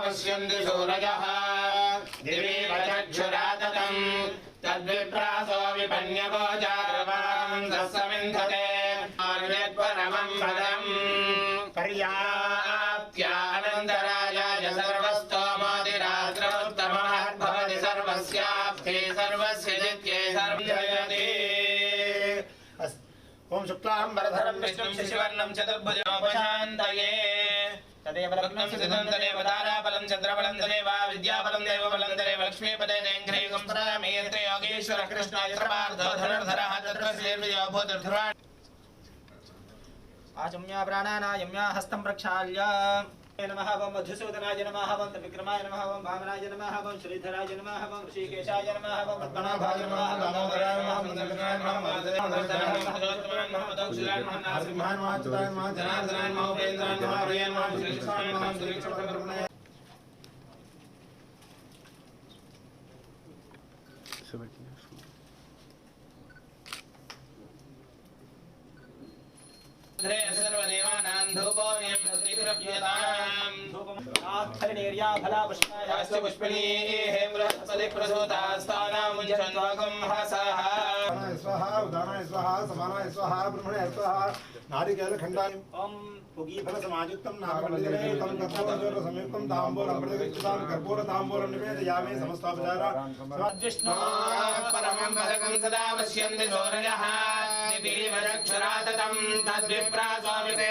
पश्यन्ति सूरजः दिवीवचक्षुरातम् तद्विप्रासो विपन्यवो जागरवाम् दस्समिन्धते आर्यद्वरमम् पदम् भवति सर्वस्याप्ते सर्वस्य नित्ये ओम शुक्लां वरधरं विष्णुं शशिवर्णं चतुर्भुजोपशान्तये తదేవలం చంద్రబలం తదేవ విద్యాబలం దైవబలం తదేవ లక్ష్మీపదే నైంగ్రయుగం ప్రణామేంద్ర యోగేశ్వర కృష్ణ ధనుర్ధర ఆచమ్య ప్రాణానాయమ్య హస్తం ప్రక్షాళ్య नमः वं मधुसूदनाय नमः वं विक्रमाय नमः वं भामनाय नमः वं श्रीधराय नमः वं ऋषिकेशाय नमः वं पद्मनाभाय नमः वं दामोदराय नमः वं दक्षिणाय नमः माधवाय नमः गौतमाय नमः दौशिलाय नमः नासिंहाय नमः चुताय नमः जनार्दनाय नमः उपेन्द्राय नमः हरियाय नमः श्रीकृष्णाय नमः श्रीकृष्णपरब्रह्मणाय श्रीकृष्ण फलापुष्पायाश्च पुष्पिणीः बृहस्पतिप्रसूतास्तानामुञ्चन्वागं हासाः स्वाहा उदानाय स्वाहा समानाय स्वाहा ब्रह्मणे स्वाहा नारिकेलखण्डानि ॐ पुगीफलसमायुक्तं नागमण्डलेतं तत्त्वसंयुक्तं ताम्बूलं प्रतिगच्छतां कर्पूरताम्बूलं निवेदयामि समस्तापचारा विष्णो परमं पदकं सदा पश्यन्ति सूरयः दिवीवरक्षराततं तद्विप्रा स्वामिते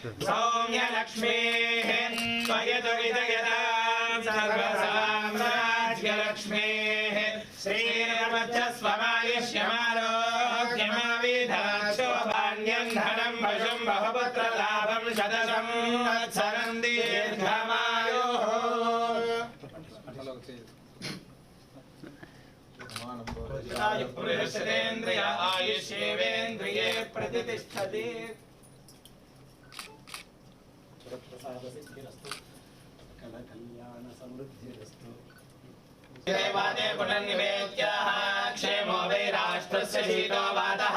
सौम्यलक्ष्मेः त्वयतुविदयताम् सर्वसाम् राज्यलक्ष्मेः श्रीरमर्थस्वमायुष्यमारोग्यमाविधाक्षोभान्यम् धनम् वशम् बहुपुत्रलाभम् शतशम् वत्सरम् दीर्घमायोः आयुष्येवेन्द्रिये प्रतिष्ठति सुरप्रसादसिद्धिरस्तु सकलकल्याणसमृद्धिरस्तु देवादेव पुनर्निवेद्याः क्षेमो वै राष्ट्रस्य शीतो वादः।